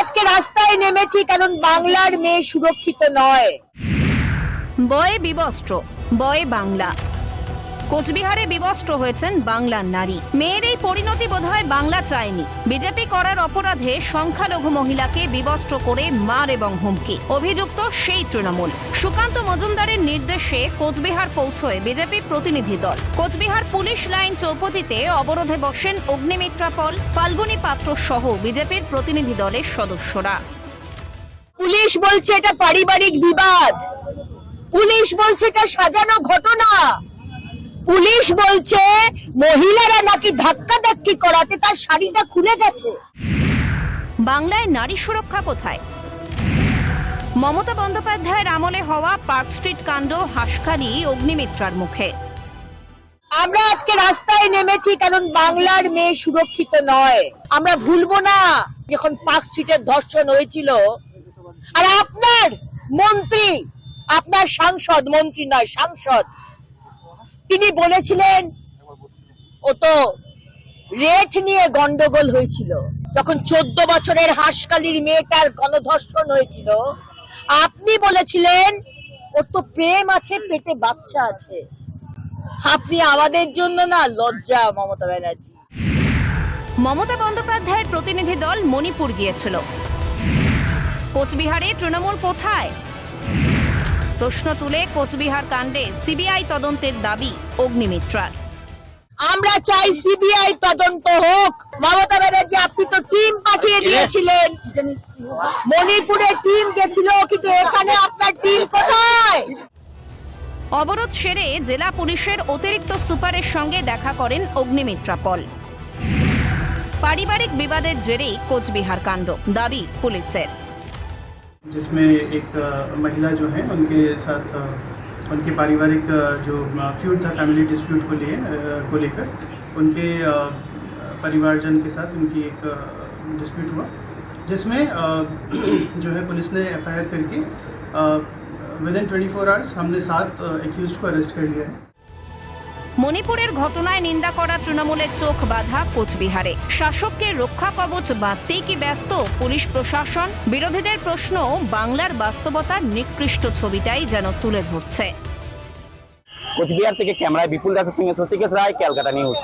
আজকে রাস্তায় নেমেছি কারণ বাংলার মেয়ে সুরক্ষিত নয়। বয়ে বিবস্ত্র বয়ে বাংলা। কোচবিহারে বিবস্ত্র হয়েছেন বাংলার নারী। মেয়ের এই পরিণতি বোধহয় বাংলা চায়নি। বিজেপি করার অপরাধে সংখ্যালঘু মহিলাকে বিবস্ত্র করে মার এবং হুমকি। অভিযুক্ত সেই তৃণমূল। সুকান্ত মজুমদারের নির্দেশে কোচবিহার পৌঁছয় বিজেপি প্রতিনিধি দল। কোচবিহার পুলিশ লাইন চৌপতিতে অবরোধে বসেন অগ্নিমিত্রা পল, ফাল্গুনী পাত্র সহ বিজেপির প্রতিনিধি দলের সদস্যরা। পুলিশ বলছে এটা পারিবারিক বিবাদ। পুলিশ বলছে এটা সাজানো ঘটনা। পুলিশ বলছে মহিলারা নাকি ধাক্কা ধাক্কি করাতে তার শাড়িটা খুলে গেছে। বাংলায় নারী সুরক্ষা কোথায়? মমতা বন্দ্যোপাধ্যায়ের আমলে হওয়া পার্ক স্ট্রিট কাণ্ড হাসখালি অগ্নিমিত্রার মুখে। আমরা আজকে রাস্তায় নেমেছি কারণ বাংলার মেয়ে সুরক্ষিত নয়। আমরা ভুলবো না যখন পার্ক স্ট্রিটের ধর্ষণ হয়েছিল। আর আপনার মন্ত্রী আপনার সাংসদ মন্ত্রী নয় সাংসদ তিনি বলেছিলেন, ও তো রেট নিয়ে গন্ডগোল হয়েছিল। যখন চোদ্দ বছরের হাঁসকালির মেয়েটার গণধর্ষণ হয়েছিল, আপনি বলেছিলেন, ওর তো প্রেম আছে, পেটে বাচ্চা আছে। আপনি আমাদের জন্য না লজ্জা, মমতা ব্যানার্জি। মমতা বন্দ্যোপাধ্যায়ের প্রতিনিধি দল মণিপুর গিয়েছিল। কোচবিহারে তৃণমূল কোথায়? প্রশ্ন তুলে কোচবিহার কাণ্ডে সিবিআই তদন্তের দাবি অগ্নিমিত্রার। আমরা চাই সিবিআই তদন্ত হোক। মমতা ব্যানার্জি আপনি তো টিম পাঠিয়ে দিয়েছিলেন। মণিপুরে টিম গেছিল কিন্তু এখানে আপনার টিম কোথায়? অবরোধ সেরে জেলা পুলিশের অতিরিক্ত সুপারের সঙ্গে দেখা করেন অগ্নিমিত্রা পল। পারিবারিক বিবাদের জেরেই কোচবিহার কাণ্ড দাবি পুলিশের। जिसमें एक महिला जो है, उनके साथ उनके पारिवारिक जो फ्यूड था फैमिली डिस्प्यूट को लिए को लेकर, उनके परिवारजन के साथ उनकी एक डिस्प्यूट हुआ, जिसमें जो है, पुलिस ने एफआईआर करके within twenty four hours हमने सात एक्यूज को अरेस्ट कर लिया है। মণিপুরের ঘটনায় নিন্দা করা তৃণমূলের চোখ বাধা কোচবিহারে। শাসককে রক্ষা কবচ বাঁধতেই কি ব্যস্ত পুলিশ প্রশাসন? বিরোধীদের প্রশ্ন, বাংলার বাস্তবতার নিকৃষ্ট ছবিটাই যেন তুলে ধরছে। কোচবিহার থেকে ক্যামেরায় বিপুল দাসের সঙ্গে শশীকেশ রায়, ক্যালকাটা নিউজ।